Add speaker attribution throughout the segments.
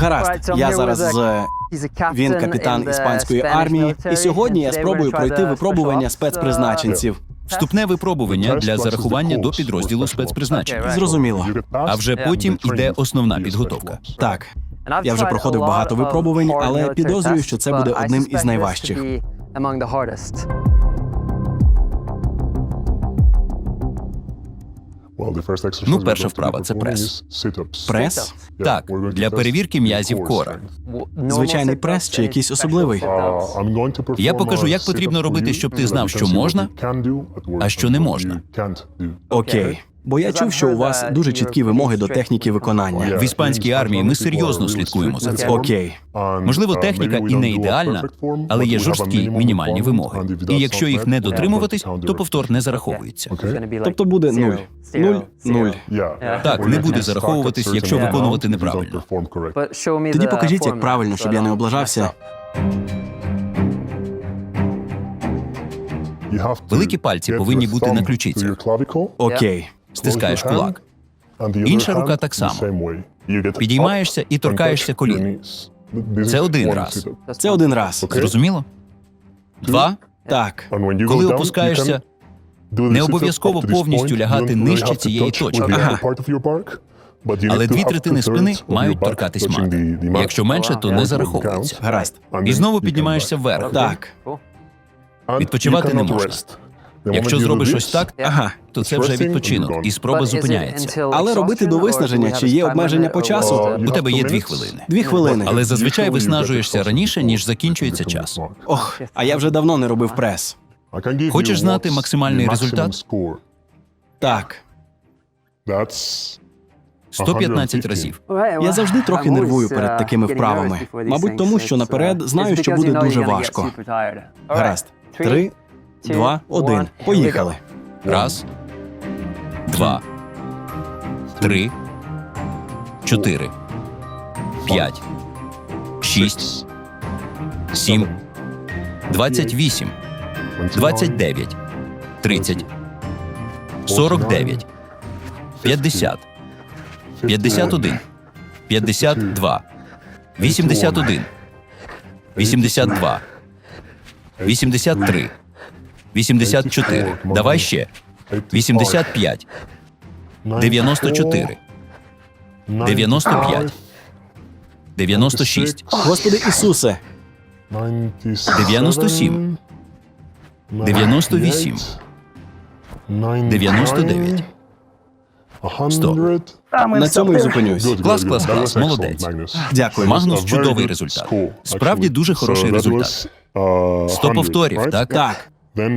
Speaker 1: Гаразд, я зараз з він капітан іспанської армії, і сьогодні я спробую пройти випробування спецпризначенців.
Speaker 2: Вступне випробування для зарахування до підрозділу спецпризначення.
Speaker 1: Зрозуміло.
Speaker 2: А вже потім іде основна підготовка.
Speaker 1: Так, я вже проходив багато випробувань, але підозрюю, що це буде одним із найважчих.
Speaker 3: Ну, перша вправа це прес.
Speaker 1: Прес?
Speaker 2: Так, для перевірки м'язів кора.
Speaker 1: Звичайний прес чи якийсь особливий?
Speaker 2: Я покажу, як потрібно робити, щоб ти знав, що можна, а що не можна.
Speaker 1: Окей. Бо я чув, що у вас дуже чіткі вимоги до техніки виконання.
Speaker 2: В іспанській армії ми серйозно слідкуємо за цим.
Speaker 1: Окей.
Speaker 2: Можливо, техніка і не ідеальна, але є жорсткі мінімальні вимоги. І якщо їх не дотримуватись, то повтор не зараховується.
Speaker 1: Тобто буде нуль. Нуль, нуль.
Speaker 2: Так, не буде зараховуватись, якщо виконувати неправильно.
Speaker 1: Тоді покажіть, як правильно, щоб я не облажався.
Speaker 2: Великі пальці повинні бути на ключицях.
Speaker 1: Окей.
Speaker 2: Стискаєш кулак. Інша рука так само. Підіймаєшся і торкаєшся колін. Це один раз.
Speaker 1: Це один раз.
Speaker 2: Зрозуміло? Два.
Speaker 1: Так.
Speaker 2: Коли опускаєшся,
Speaker 3: не обов'язково повністю лягати нижче цієї точки.
Speaker 1: Ага.
Speaker 2: але дві третини спини мають торкатись мати. Якщо менше, то не зараховується.
Speaker 1: Гаразд.
Speaker 2: І знову піднімаєшся вверх.
Speaker 1: Так.
Speaker 2: Відпочивати не можна. Якщо зробиш ось так,
Speaker 1: Ага.
Speaker 2: то це вже відпочинок, і спроба зупиняється.
Speaker 1: Але робити до виснаження, чи є обмеження по часу?
Speaker 2: У тебе є дві хвилини.
Speaker 1: Дві хвилини.
Speaker 2: Але зазвичай виснажуєшся раніше, ніж закінчується час.
Speaker 1: Ох, а я вже давно не робив прес.
Speaker 2: Хочеш знати максимальний результат?
Speaker 1: Так.
Speaker 2: 115 разів.
Speaker 1: Я завжди трохи нервую перед такими вправами. Мабуть, тому що наперед знаю, що буде дуже важко. Гаразд. Три, два, один. Поїхали.
Speaker 2: Раз, два, три, чотири, п'ять, шість, сім, двадцять вісім, двадцять дев'ять, тридцять, сорок дев'ять, п'ятдесят, п'ятдесят один, п'ятдесят два, вісімдесят один, вісімдесят два, вісімдесят три, вісімдесят чотири. Давай ще. 85, 94, 95, 96,
Speaker 1: Господи Ісусе,
Speaker 2: 97, 98, 99, 100.
Speaker 1: на цьому і зупинюсь.
Speaker 2: Клас, клас, клас, молодець.
Speaker 1: Дякую.
Speaker 2: Магнус чудовий результат. Справді дуже хороший результат. 100 повторів, так?
Speaker 1: Так,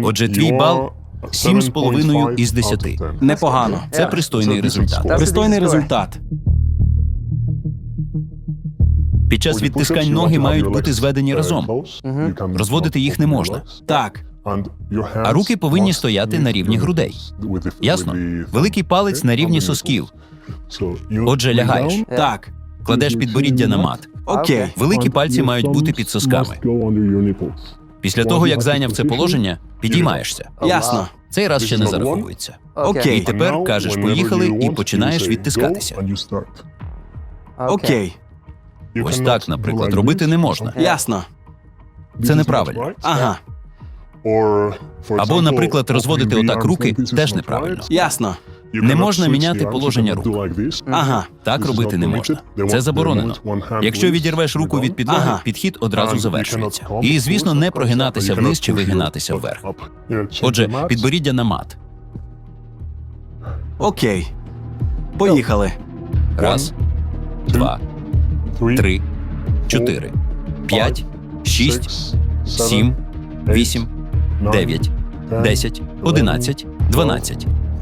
Speaker 2: Отже, твій бал 7,5 із 10.
Speaker 1: непогано.
Speaker 2: Це пристойний результат.
Speaker 1: Пристойний результат.
Speaker 2: Під час відтискань ноги мають бути зведені разом. Розводити їх не можна.
Speaker 1: Так.
Speaker 2: А руки повинні стояти на рівні грудей. Ясно? Великий палець на рівні сосків. Отже, лягаєш,
Speaker 1: Так.
Speaker 2: кладеш підборіддя на мат.
Speaker 1: Окей.
Speaker 2: Великі пальці мають бути під сосками. Після того, як зайняв це положення, підіймаєшся.
Speaker 1: Ясно.
Speaker 2: Цей раз ще не зараховується.
Speaker 1: Окей.
Speaker 2: тепер кажеш поїхали і починаєш відтискатися.
Speaker 1: Окей.
Speaker 2: Ось так, наприклад, робити не можна.
Speaker 1: Ясно.
Speaker 2: Це неправильно.
Speaker 1: Ага.
Speaker 2: Або, наприклад, розводити отак руки теж неправильно.
Speaker 1: Ясно.
Speaker 2: Не можна міняти положення рук.
Speaker 1: Ага.
Speaker 2: Так робити не можна. Це заборонено. Якщо відірвеш руку від підлоги,
Speaker 1: Ага.
Speaker 2: підхід одразу завершується. І, звісно, не прогинатися вниз чи вигинатися вверх. Отже, підборіддя на мат.
Speaker 1: Окей. Поїхали.
Speaker 2: Раз, два, три, чотири, п'ять, шість, сім, вісім, дев'ять, десять, одинадцять, дванадцять,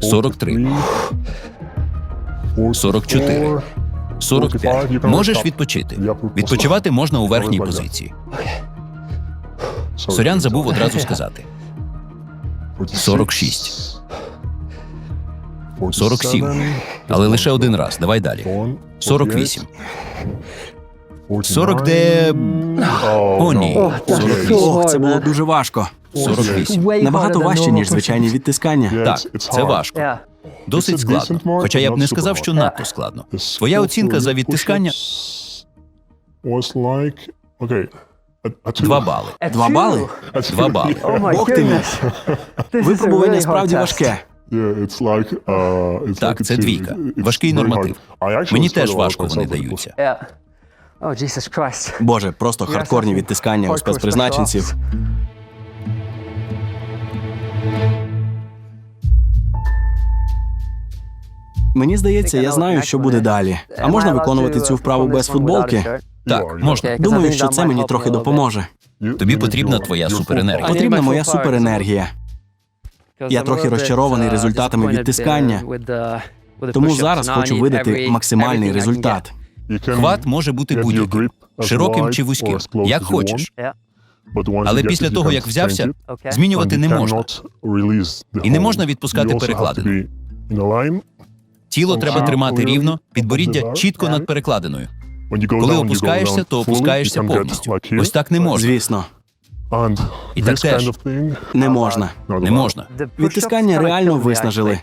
Speaker 2: два, тридцять три, тридцять чотири, тридцять п'ять, тридцять шість, тридцять сім, тридцять вісім, тридцять дев'ять, сорок, сорок один, сорок два, сорок три, сорок чотири, 45. Можеш відпочити. Відпочивати можна у верхній позиції. Сорян забув одразу сказати. 46. 47. Але лише один раз. Давай далі. 48. 40 де. О, ні. 48.
Speaker 1: Ох, це було дуже важко.
Speaker 2: 48.
Speaker 1: Набагато важче, ніж звичайні відтискання.
Speaker 2: Так, це важко. Досить складно. Хоча я б не сказав, що надто складно. Твоя оцінка за відтискання два бали.
Speaker 1: Два бали?
Speaker 2: Два бали.
Speaker 1: Бог ти мій. Випробування справді важке.
Speaker 2: Так, це двійка. Важкий норматив. Мені теж важко вони даються.
Speaker 1: Боже, просто хардкорні відтискання у спецпризначенців. Мені здається, я знаю, що буде далі. А можна виконувати цю вправу без футболки?
Speaker 2: Так, можна.
Speaker 1: Думаю, що це мені трохи допоможе.
Speaker 2: Тобі потрібна твоя суперенергія.
Speaker 1: Потрібна моя суперенергія. Я трохи розчарований результатами відтискання, Тому зараз хочу видати максимальний результат.
Speaker 2: Хват може бути будь-яким. Широким чи вузьким, як хочеш.
Speaker 3: Але після того, як взявся,
Speaker 2: Змінювати не можна. І не можна відпускати перекладину. Тіло треба тримати рівно, підборіддя чітко над перекладиною. Коли опускаєшся, то опускаєшся повністю. Ось так не можна.
Speaker 1: Звісно,
Speaker 2: І так теж
Speaker 1: не можна.
Speaker 2: не можна.
Speaker 1: Відтискання реально виснажили.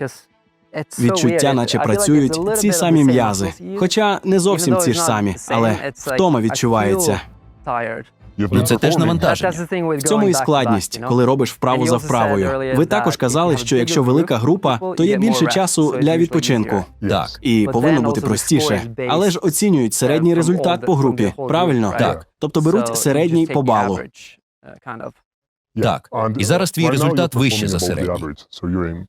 Speaker 1: Відчуття, наче працюють ці самі м'язи. Хоча не зовсім ці ж самі, але втома відчувається.
Speaker 2: Ну це теж навантаження.
Speaker 1: В цьому і складність, коли робиш вправу за вправою. Ви також казали, що якщо велика група, то є більше часу для відпочинку.
Speaker 2: Так.
Speaker 1: І повинно бути простіше. Але ж оцінюють середній результат по групі. Правильно?
Speaker 2: Так.
Speaker 1: Тобто беруть середній по балу.
Speaker 2: Так. І зараз твій результат вище за середній.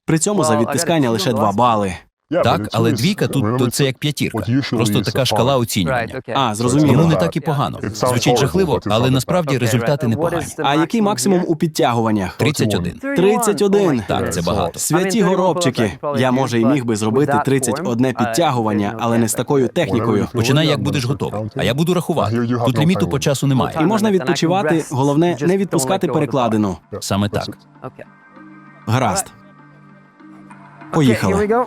Speaker 1: При цьому за відтискання лише 2 бали.
Speaker 2: Так, але двійка тут то це як п'ятірка. Просто така шкала оцінювання.
Speaker 1: А, зрозуміло.
Speaker 2: Тому не так і погано. Звучить жахливо, але насправді результати непогані.
Speaker 1: А який максимум у підтягуваннях?
Speaker 2: 31.
Speaker 1: 31.
Speaker 2: Так, це багато.
Speaker 1: Святі горобчики. Я може і міг би зробити 31 підтягування, але не з такою технікою.
Speaker 2: Починай, як будеш готовий. А я буду рахувати. Тут ліміту по часу немає.
Speaker 1: І можна відпочивати, головне не відпускати перекладину.
Speaker 2: Саме так.
Speaker 1: Гаразд. Поїхали.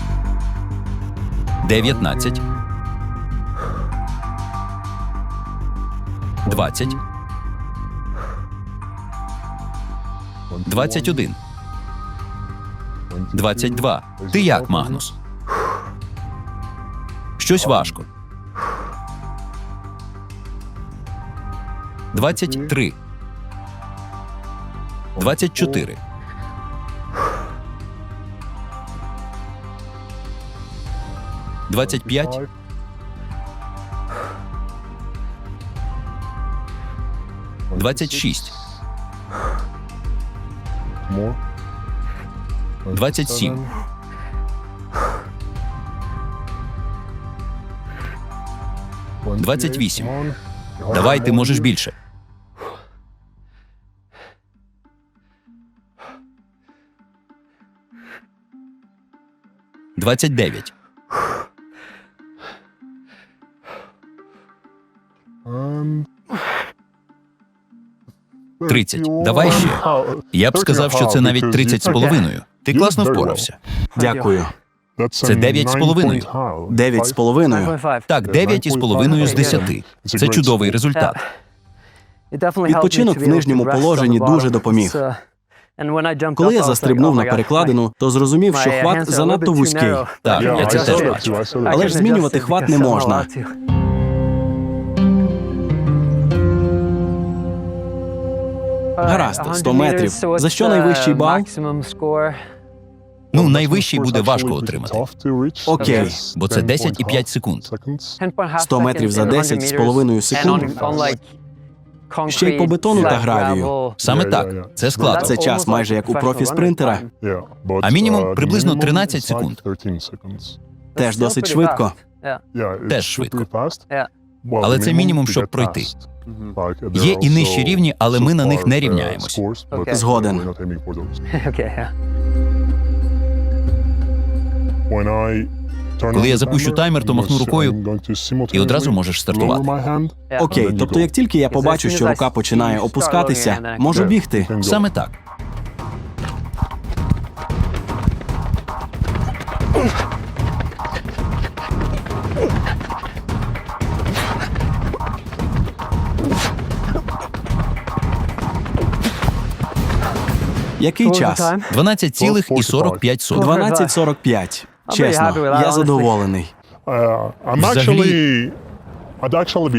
Speaker 2: дев'ятнадцять, двадцять, двадцять один, двадцять два. Ти як, Магнус? Щось важко. Двадцять три. Двадцять чотири. Двадцять п'ять. Двадцять шість. Двадцять сім. Двадцять вісім. Давай, ти можеш більше. Двадцять дев'ять. Тридцять. Давай ще. Я б сказав, що це навіть тридцять з половиною. Ти класно впорався.
Speaker 1: Дякую.
Speaker 3: Це дев'ять з половиною.
Speaker 1: Дев'ять з половиною.
Speaker 2: Так, дев'ять із половиною з десяти. Це чудовий результат.
Speaker 1: Відпочинок в нижньому положенні дуже допоміг. Коли я застрибнув на перекладину, то зрозумів, що хват занадто вузький.
Speaker 2: Так, я це теж бачу.
Speaker 1: Але ж змінювати хват не можна. Гаразд, 100 метрів. За що найвищий бал?
Speaker 2: Ну, найвищий буде важко отримати.
Speaker 1: Окей.
Speaker 2: Бо це 10 і 5 секунд.
Speaker 1: 100 метрів за 10 з половиною секунд. Ще й по бетону та гравію.
Speaker 2: Саме так. Це складно.
Speaker 1: Це час майже як у профі-спринтера.
Speaker 2: А мінімум приблизно 13 секунд.
Speaker 1: Теж досить швидко.
Speaker 2: Теж швидко.
Speaker 4: Але
Speaker 2: це мінімум, щоб пройти.
Speaker 4: Є і нижчі рівні, але ми на них не рівняємось.
Speaker 1: Згоден.
Speaker 4: Коли я запущу таймер, то махну рукою
Speaker 2: І одразу можеш стартувати.
Speaker 1: Окей, тобто як тільки я побачу, що рука починає опускатися, можу бігти.
Speaker 2: Саме так.
Speaker 1: Який час?
Speaker 2: 12,45.
Speaker 1: 12.45. Чесно, я задоволений.
Speaker 4: Взагалі,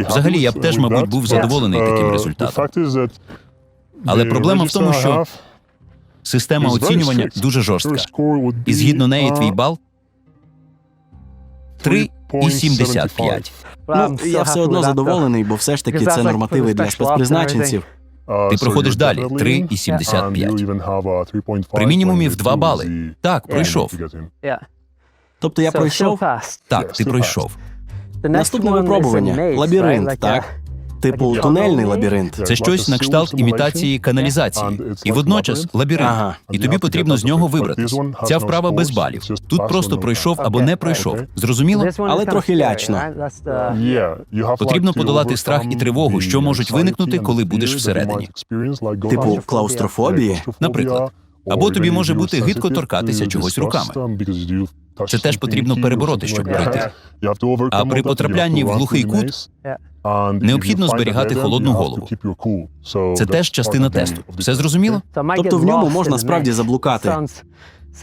Speaker 2: Взагалі, я б теж, мабуть, був задоволений таким результатом. Але проблема в тому, що система оцінювання дуже жорстка. І згідно неї твій бал 3,75.
Speaker 1: Ну, я все одно задоволений, бо все ж таки це нормативи для спецпризначенців.
Speaker 2: Ти проходиш далі 3,75. При мінімумі в 2 бали. Так, пройшов.
Speaker 1: Тобто я пройшов
Speaker 2: Так, ти пройшов.
Speaker 1: наступне випробування лабіринт, так? Типу тунельний лабіринт.
Speaker 2: Це щось на кшталт імітації каналізації. І водночас лабіринт.
Speaker 1: Ага.
Speaker 2: І тобі потрібно з нього вибратись. Ця вправа без балів. Тут просто пройшов або не пройшов. Зрозуміло?
Speaker 1: Але трохи лячно.
Speaker 2: Потрібно подолати страх і тривогу, що можуть виникнути, коли будеш всередині.
Speaker 1: Типу клаустрофобії?
Speaker 2: Наприклад. Або тобі може бути гидко торкатися чогось руками. Це теж потрібно перебороти, щоб пройти.
Speaker 4: А при потраплянні в глухий кут
Speaker 2: необхідно зберігати холодну голову. Це теж частина тесту. Все зрозуміло?
Speaker 1: Тобто в ньому можна справді заблукати.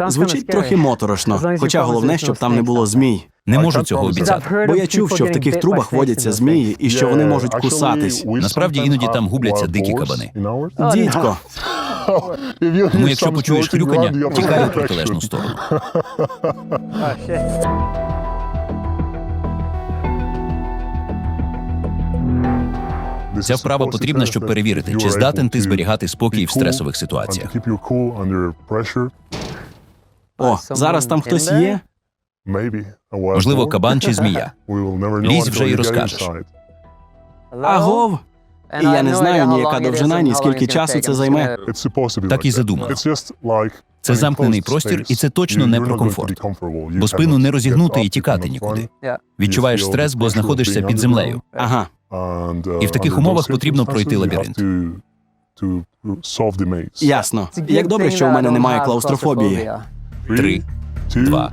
Speaker 1: Звучить трохи моторошно, хоча головне, щоб там не було змій.
Speaker 2: Не можу цього обіцяти.
Speaker 1: Бо я чув, що в таких трубах водяться змії і що вони можуть кусатись.
Speaker 2: Насправді іноді там губляться дикі кабани.
Speaker 1: Дідько,
Speaker 2: Тому якщо почуєш хрюкання, тікай у протилежну сторону. Ця вправа потрібна, щоб перевірити, чи здатен ти зберігати спокій в стресових ситуаціях.
Speaker 1: о, зараз там хтось є.
Speaker 2: Можливо, кабан чи змія.
Speaker 4: Лізь вже і розкажеш.
Speaker 1: Агов. І я не знаю ні яка довжина, ні скільки часу це займе.
Speaker 2: Так і задумано. Це замкнений простір, і це точно не про комфорт. Бо спину не розігнути і тікати нікуди. Відчуваєш стрес, бо знаходишся під землею.
Speaker 1: Ага.
Speaker 4: І в таких умовах потрібно пройти лабіринт.
Speaker 1: Ясно. Як добре, що у мене немає клаустрофобії.
Speaker 2: Три, два,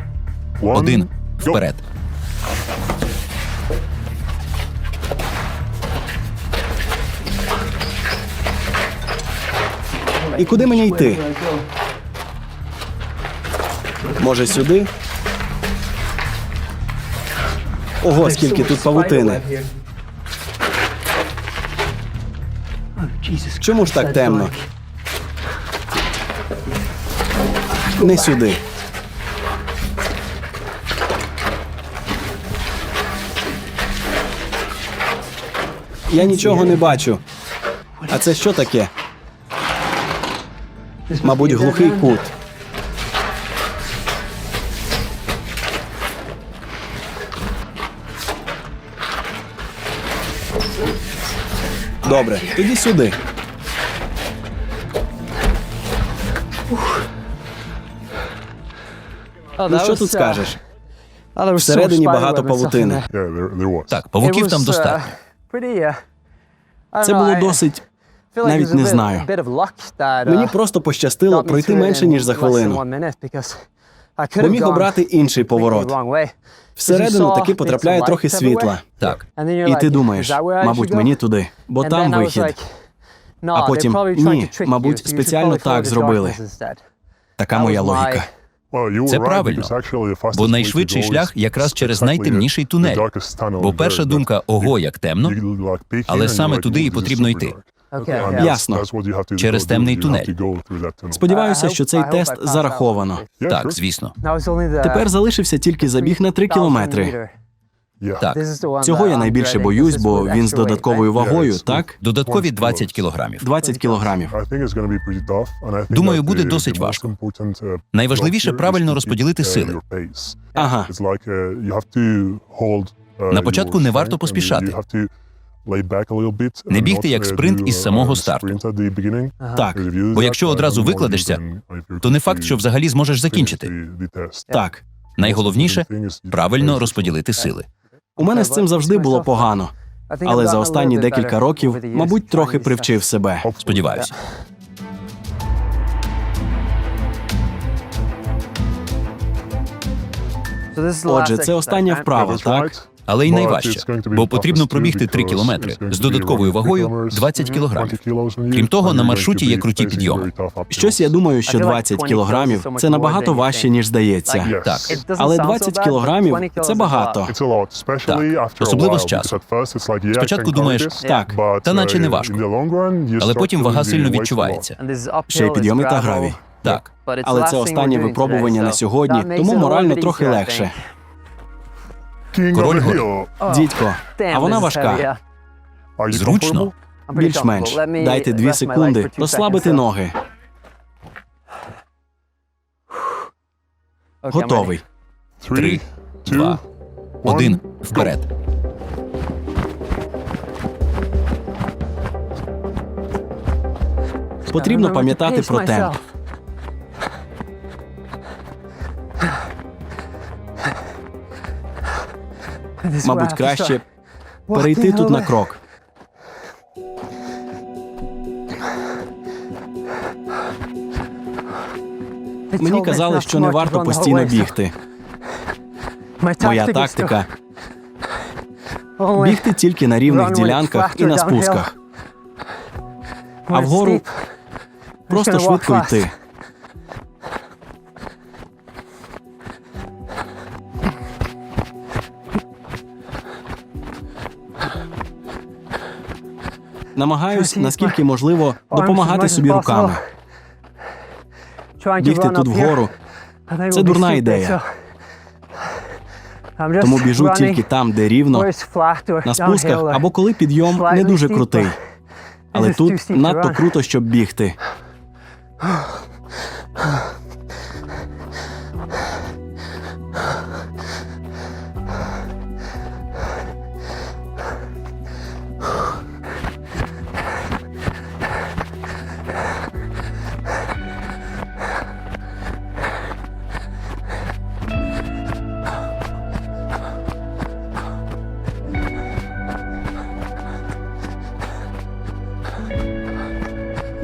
Speaker 2: один, вперед.
Speaker 1: І куди мені йти? Може, сюди? Ого, скільки тут павутини. Чому ж так темно? Не сюди. Я нічого не бачу. А це що таке? Мабуть, глухий кут. Добре, тоді сюди. Ну що тут скажеш? Всередині багато павутини.
Speaker 2: Так, павуків там достатньо.
Speaker 1: Це було досить. навіть не знаю. Мені просто пощастило пройти менше ніж за хвилину. Бо міг обрати інший поворот. Всередину таки потрапляє трохи світла.
Speaker 2: Так,
Speaker 1: І ти думаєш, мабуть, мені туди, бо там вихід.
Speaker 5: А потім ні, мабуть, спеціально так зробили.
Speaker 1: Така моя логіка.
Speaker 2: це правильно. Бо найшвидший шлях якраз через найтемніший тунель. Бо перша думка ого, як темно, але саме туди і потрібно йти.
Speaker 1: Ясно.
Speaker 2: Через темний тунель.
Speaker 1: Сподіваюся, що цей тест зараховано.
Speaker 2: Так, звісно.
Speaker 1: Тепер залишився тільки забіг на три кілометри.
Speaker 2: Так.
Speaker 1: Цього я найбільше боюсь, бо він з додатковою вагою, так?
Speaker 2: Додаткові 20 кілограмів.
Speaker 1: 20 кілограмів.
Speaker 2: Думаю, буде досить важко. Найважливіше правильно розподілити сили.
Speaker 1: Ага.
Speaker 2: На початку не варто поспішати.
Speaker 4: Не бігти як спринт із самого старту.
Speaker 1: Так,
Speaker 2: Бо якщо одразу викладешся, то не факт, що взагалі зможеш закінчити.
Speaker 1: так.
Speaker 2: Найголовніше правильно розподілити сили.
Speaker 1: У мене з цим завжди було погано, але за останні декілька років, мабуть, трохи привчив себе.
Speaker 2: Сподіваюся.
Speaker 1: Отже, це остання вправа, так?
Speaker 2: Але й найважче, бо потрібно пробігти 3 кілометри з додатковою вагою 20 кілограмів. Крім того, на маршруті є круті підйоми.
Speaker 1: Щось я думаю, що 20 кілограмів це набагато важче, ніж здається.
Speaker 2: Так.
Speaker 1: Але 20 кілограмів це багато.
Speaker 2: Так, особливо з часу. Спочатку думаєш,
Speaker 1: Так,
Speaker 2: та наче не важко. Але потім вага сильно відчувається.
Speaker 1: ще й підйоми та гравій.
Speaker 2: Так,
Speaker 1: Але це останнє випробування на сьогодні, тому морально трохи легше.
Speaker 2: Король.
Speaker 1: Дідько, а вона важка.
Speaker 2: Зручно.
Speaker 1: Більш-менш. Дайте дві секунди розслабити ноги. Готовий.
Speaker 2: Три, два, один, вперед.
Speaker 1: Потрібно пам'ятати про темп. Мабуть, краще перейти тут на крок. Мені казали, що не варто постійно бігти. Моя тактика бігти тільки на рівних ділянках і на спусках, а вгору просто швидко йти. Намагаюсь, наскільки можливо, допомагати собі руками. Бігти тут вгору це дурна ідея. Тому біжу тільки там, де рівно, на спусках або коли підйом не дуже крутий. Але тут надто круто, щоб бігти.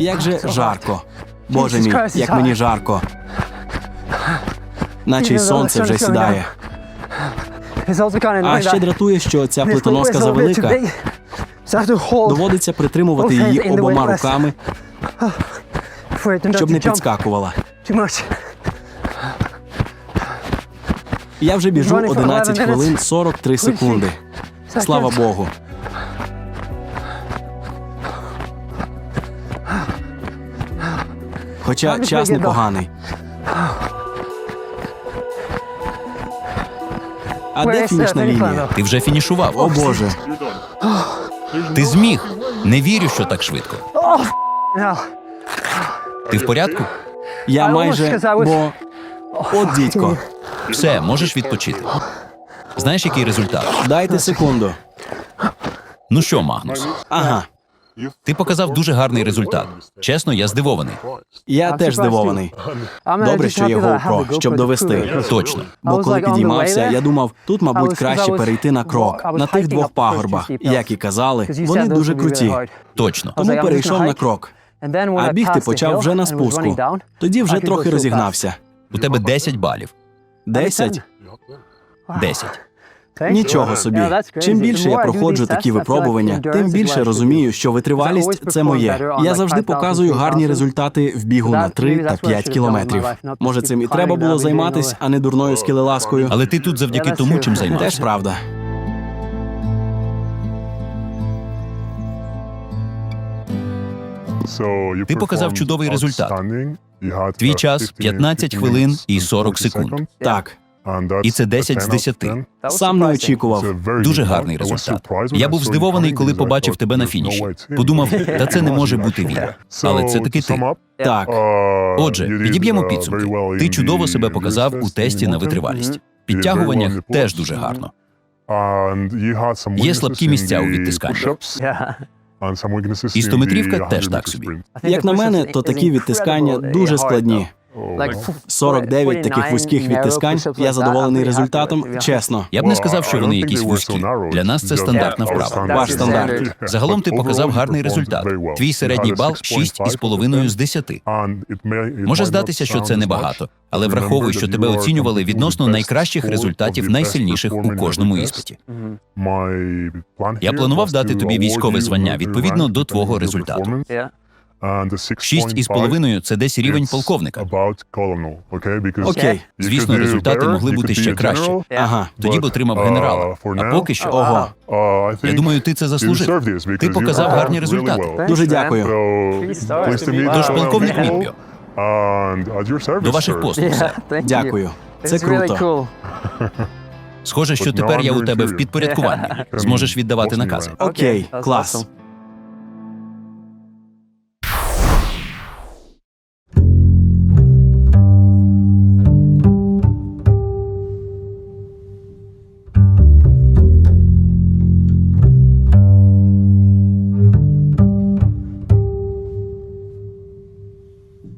Speaker 1: Як же жарко. Боже мій, як мені жарко. Наче й сонце вже сідає. А ще дратує, що ця плитоноска завелика. Доводиться притримувати її обома руками, щоб не підскакувала. Я вже біжу 11 хвилин 43 секунди. Слава Богу. Хоча час непоганий. А де фінішна лінія?
Speaker 2: Ти вже фінішував.
Speaker 1: О Боже.
Speaker 2: Ти зміг. Не вірю, що так швидко. Ти в порядку?
Speaker 1: Я майже. Бо. От дідько.
Speaker 2: Все, можеш відпочити. Знаєш, який результат?
Speaker 1: Дайте секунду.
Speaker 2: Ну що, Магнус,
Speaker 1: Ага.
Speaker 2: Ти показав дуже гарний результат. Чесно, я здивований.
Speaker 1: Я теж здивований. Добре, що є GoPro, щоб довести.
Speaker 2: Точно.
Speaker 1: Бо коли підіймався, я думав, тут, мабуть, краще перейти на крок на тих двох пагорбах. Як і казали, вони дуже круті.
Speaker 2: Точно.
Speaker 1: Тому перейшов на крок. А бігти почав вже на спуску. Тоді вже трохи розігнався.
Speaker 2: У тебе 10 балів.
Speaker 1: Десять?
Speaker 2: 10.
Speaker 1: Нічого собі. Чим більше я проходжу такі випробування, тим більше розумію, що витривалість це моє. Я завжди показую гарні результати в бігу на 3 та 5 кілометрів. Може, цим і треба було займатись, а не дурною скелеласкою.
Speaker 2: Але ти тут завдяки тому, чим
Speaker 1: Теж правда.
Speaker 4: Ти показав чудовий результат. Твій час 15 хвилин і 40 секунд.
Speaker 1: Так,
Speaker 4: І це 10 з 10.
Speaker 1: сам не очікував.
Speaker 4: Дуже гарний результат. Я був здивований, коли побачив тебе на фініші. Подумав, та це не може бути він. Але це таки ти.
Speaker 1: Так,
Speaker 4: Отже, підіб'ємо підсумки. Ти чудово себе показав у тесті на витривалість. Підтягуваннях теж дуже гарно.
Speaker 6: Є слабкі місця у відтисканні.
Speaker 4: І стометрівка теж так собі.
Speaker 1: як на мене, то такі відтискання дуже складні. 49 таких вузьких відтискань. Я задоволений результатом, чесно.
Speaker 4: Я б не сказав, що вони якісь вузькі. Для нас це стандартна вправа.
Speaker 1: Ваш стандарт.
Speaker 4: Загалом ти показав гарний результат. Твій середній бал 6,5 з 10. Може здатися, що це небагато, але враховуй, що тебе оцінювали відносно найкращих результатів найсильніших у кожному іспиті.
Speaker 6: Я планував дати тобі військове звання відповідно до твого результату.
Speaker 4: Шість із половиною це десь рівень полковника.
Speaker 1: Окей.
Speaker 4: Звісно, результати могли бути ще краще.
Speaker 1: Ага.
Speaker 4: Тоді б отримав генерала. А поки що,
Speaker 1: Ого.
Speaker 4: я думаю, ти це заслужив. Ти показав гарні результати.
Speaker 1: Дуже дякую.
Speaker 4: Тож, полковник Міппіо, до ваших послуг.
Speaker 1: Дякую. Це круто.
Speaker 4: Схоже, що тепер я у тебе в підпорядкуванні. Зможеш віддавати накази.
Speaker 1: Окей, клас.